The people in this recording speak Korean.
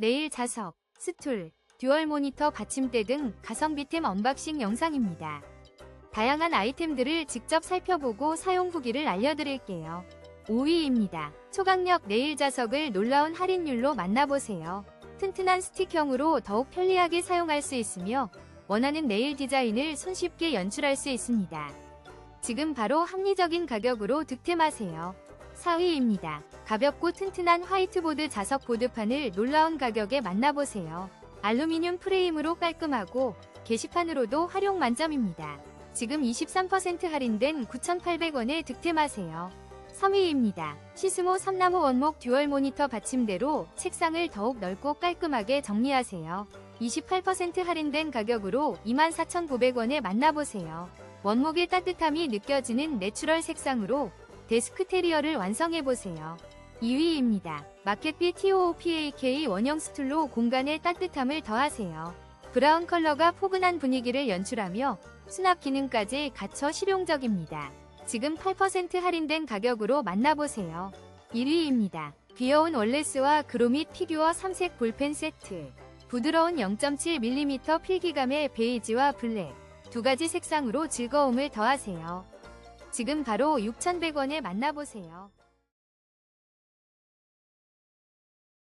네일 자석, 스툴, 듀얼 모니터 받침대 등 가성비템 언박싱 영상입니다. 다양한 아이템들을 직접 살펴보고 사용 후기를 알려드릴게요. 5위입니다. 초강력 네일 자석을 놀라운 할인율로 만나보세요. 튼튼한 스틱형으로 더욱 편리하게 사용할 수 있으며 원하는 네일 디자인을 손쉽게 연출할 수 있습니다. 지금 바로 합리적인 가격으로 득템하세요. 4위입니다. 가볍고 튼튼한 화이트보드 자석 보드판을 놀라운 가격에 만나보세요. 알루미늄 프레임으로 깔끔하고 게시판으로도 활용 만점입니다. 지금 23% 할인된 9,800원에 득템하세요. 3위입니다. 시스모 삼나무 원목 듀얼 모니터 받침대로 책상을 더욱 넓고 깔끔하게 정리하세요. 28% 할인된 가격으로 24,900원에 만나보세요. 원목의 따뜻함이 느껴지는 내추럴 색상으로 데스크 테리어를 완성해보세요. 2위입니다. 마켓비 TOOPAK 원형 스툴로 공간의 따뜻함을 더하세요. 브라운 컬러가 포근한 분위기를 연출하며 수납 기능까지 갖춰 실용적입니다. 지금 8% 할인된 가격으로 만나보세요. 1위입니다. 귀여운 원레스와 그로밋 피규어 3색 볼펜 세트. 부드러운 0.7mm 필기감의 베이지와 블랙 두 가지 색상으로 즐거움을 더하세요. 지금 바로 6,100원에 만나보세요.